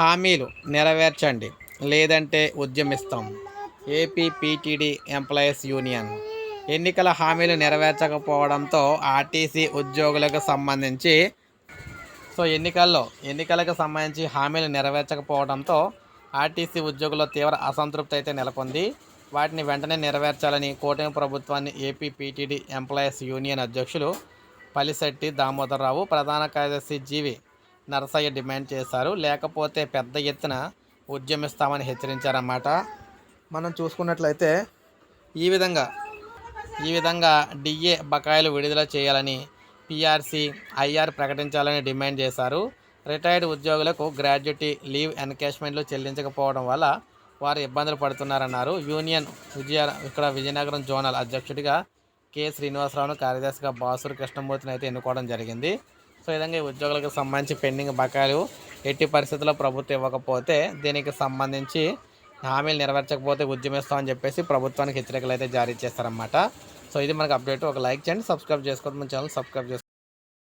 హామీలు నెరవేర్చండి. లేదంటే ఉద్యమిస్తాం. A P P T D employees union. ఎన్నికల హామీలు నెరవేర్చకపోవడంతో ఆర్టీసీ ఉద్యోగులకు సంబంధించి సో ఎన్నికల్లో ఎన్నికలకు సంబంధించి హామీలు నెరవేర్చకపోవడంతో ఆర్టీసీ ఉద్యోగుల తీవ్ర అసంతృప్తి అయితే నెలకొంది. వాటిని వెంటనే నెరవేర్చాలని కూటమి ప్రభుత్వాన్ని ఏపీపీటీడీ ఎంప్లాయీస్ యూనియన్ అధ్యక్షులు పలిశెట్టి దామోదరరావు ప్రధాన కార్యదర్శి జీవి నరసయ్య డిమాండ్ చేశారు. లేకపోతే పెద్ద ఎత్తున ఉద్యమిస్తామని హెచ్చరించారన్నమాట. మనం చూసుకున్నట్లయితే ఈ విధంగా ఈ విధంగా డిఏ బకాయిలు విడుదల చేయాలని పిఆర్సీ ఐఆర్ ప్రకటించాలని డిమాండ్ చేశారు. రిటైర్డ్ ఉద్యోగులకు గ్రాడ్యుటీ లీవ్ ఎన్కేష్మెంట్లు చెల్లించకపోవడం వల్ల వారు ఇబ్బందులు పడుతున్నారన్నారు. యూనియన్ విజయ ఇక్కడ విజయనగరం జోనల్ అధ్యక్షుడిగా కె శ్రీనివాసరావును కార్యదర్శిగా బాసూరు కృష్ణమూర్తిని అయితే ఎన్నుకోవడం జరిగింది. సో ఈ విధంగా ఈ ఉద్యోగులకు సంబంధించి పెండింగ్ బకాయిలు ఎట్టి పరిస్థితుల్లో ప్రభుత్వం ఇవ్వకపోతే దీనికి సంబంధించి హామీలు నెరవేర్చకపోతే ఉద్యమిస్తామని చెప్పేసి ప్రభుత్వానికి హెచ్చరికలు అయితే జారీ చేస్తారన్నమాట. సో ఇది మనకు అప్డేట్. ఒక లైక్ చేయండి సబ్స్క్రైబ్ చేసుకోవద్దు మన ఛానల్ సబ్స్క్రైబ్ చేసుకోండి